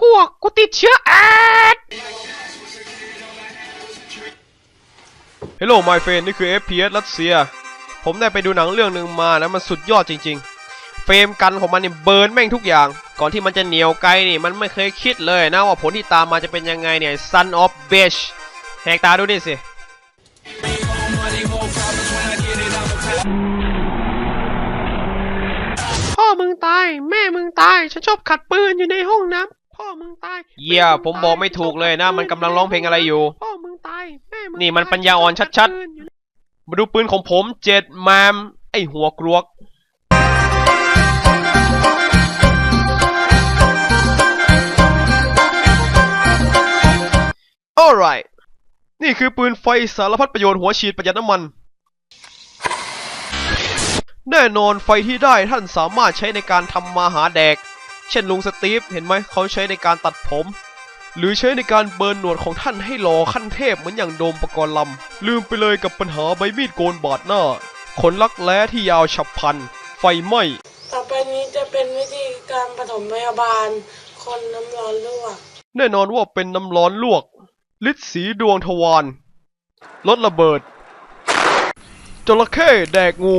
พวกกูติดเชื้อแอด Hello my friend นี่คือ FPS รัสเซีย ผมได้ไปดูหนังเรื่องหนึ่งมานะมันสุดยอดจริง ๆ เฟรมกันของมันเนี่ยเบิร์นแม่งทุกอย่าง ก่อนที่มันจะเหนียวไกลนี่ มันไม่เคยคิดเลยนะว่าผลที่ตามมาจะเป็นยังไงเนี่ย Son of Bitch แหกตาดูดิสิพ่อมึงตาย แม่มึงตาย ฉันชอบขัดปืนอยู่ในห้องน้ำ พ่อมึงตายเยี่ยผมบอกไม่ถูกเลยนะ มันกำลังร้องเพลงอะไรอยู่ พ่อมึงตายแม่มึงนี่มันปัญญาอ่อนชัด ๆ มาดูปืนของผมเจ็ดแมมไอหัวกรวก alright นี่คือปืนไฟสารพัดประโยชน์หัวฉีดประหยัดน้ำมัน แน่นอนไฟที่ได้ท่านสามารถใช้ในการทำมาหาแดก เช่นลุงสตีฟเห็นไหมเขาใช้ในการตัดผม หรือใช้ในการเบิร์นหนวดของท่านให้หล่อขั้นเทพเหมือนอย่างโดมปกรณ์ลำลืมไปเลยกับปัญหาใบมีดโกนบาดหน้า ขนลักแร้ที่ยาวฉับพลัน ไฟไหม้ต่อไปนี้จะเป็นวิธีการปฐมพยาบาล คนน้ำร้อนลวก แน่นอนว่าเป็นน้ำร้อนลวกฤทธิ์สีดวงทวารลดระเบิด จระเข้แดกงู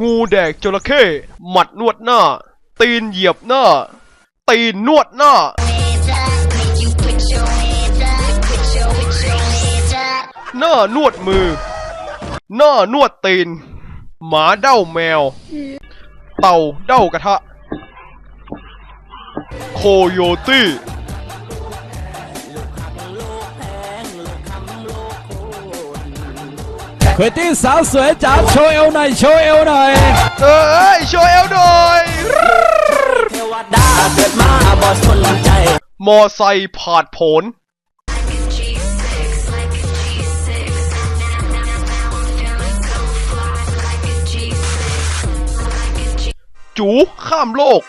งูแดกจระเข้หมัดนวดหน้า ตีนเหยียบหน้า ตีนนวดหน้า หน้านวดมือ หน้านวดตีน หมาเด้าแมว เต่าเด้ากระทะ โคโยตี้ เควตี้สาวสวยจ๋าโชว์เอวหน่อยโชว์เอวหน่อยเอ้ยโชว์เอลหน่อยเทวดาเกิดมาบอสนใจมอไซค์ผาดโผนจูข้ามโลก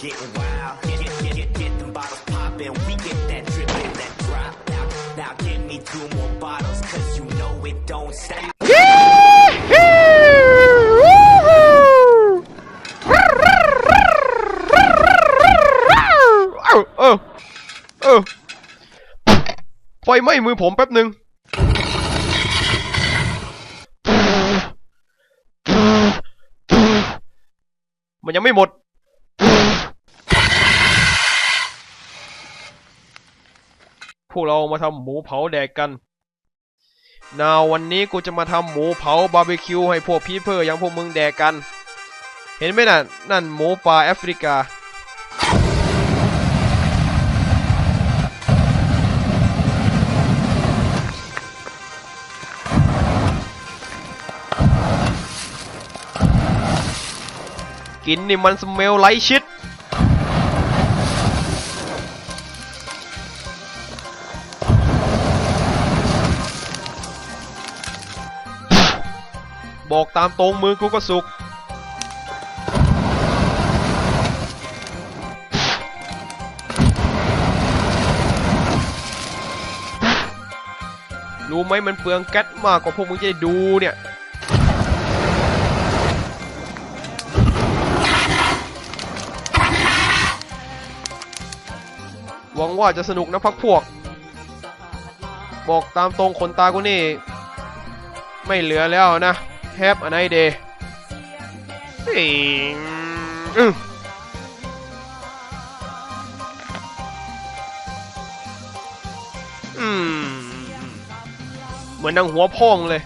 getting wild. Get, get, get, get, get them bottles poppin'. We get that drip and that drop. Now, now give me two more bottles, cause you know it don't stop. เออเออไฟไหม้มือผมแป๊บหนึ่งมันยังไม่หมด พวกเรามาทำหมูเผาแดกกันนาวันนี้กูจะมาทำหมูเผาบาร์บีคิวให้พวกพีเพื่ออย่างพวกมึงแดกกัน เห็นไหมน่ะนั่นหมูป่าแอฟริกา กินนี่มันสเมลไลชิด บอกตามตรงมือกูก็สุก รู้ไหมมันเปลืองแก๊สมากกว่าพวกมึงจะได้ดูเนี่ยหวังว่าจะสนุกนะพักพวก บอกตามตรงขนตากูนี่ ไม่เหลือแล้วนะ Have a nice day เฮ้ยอื้ออืมเหมือนนางหัวพองเลย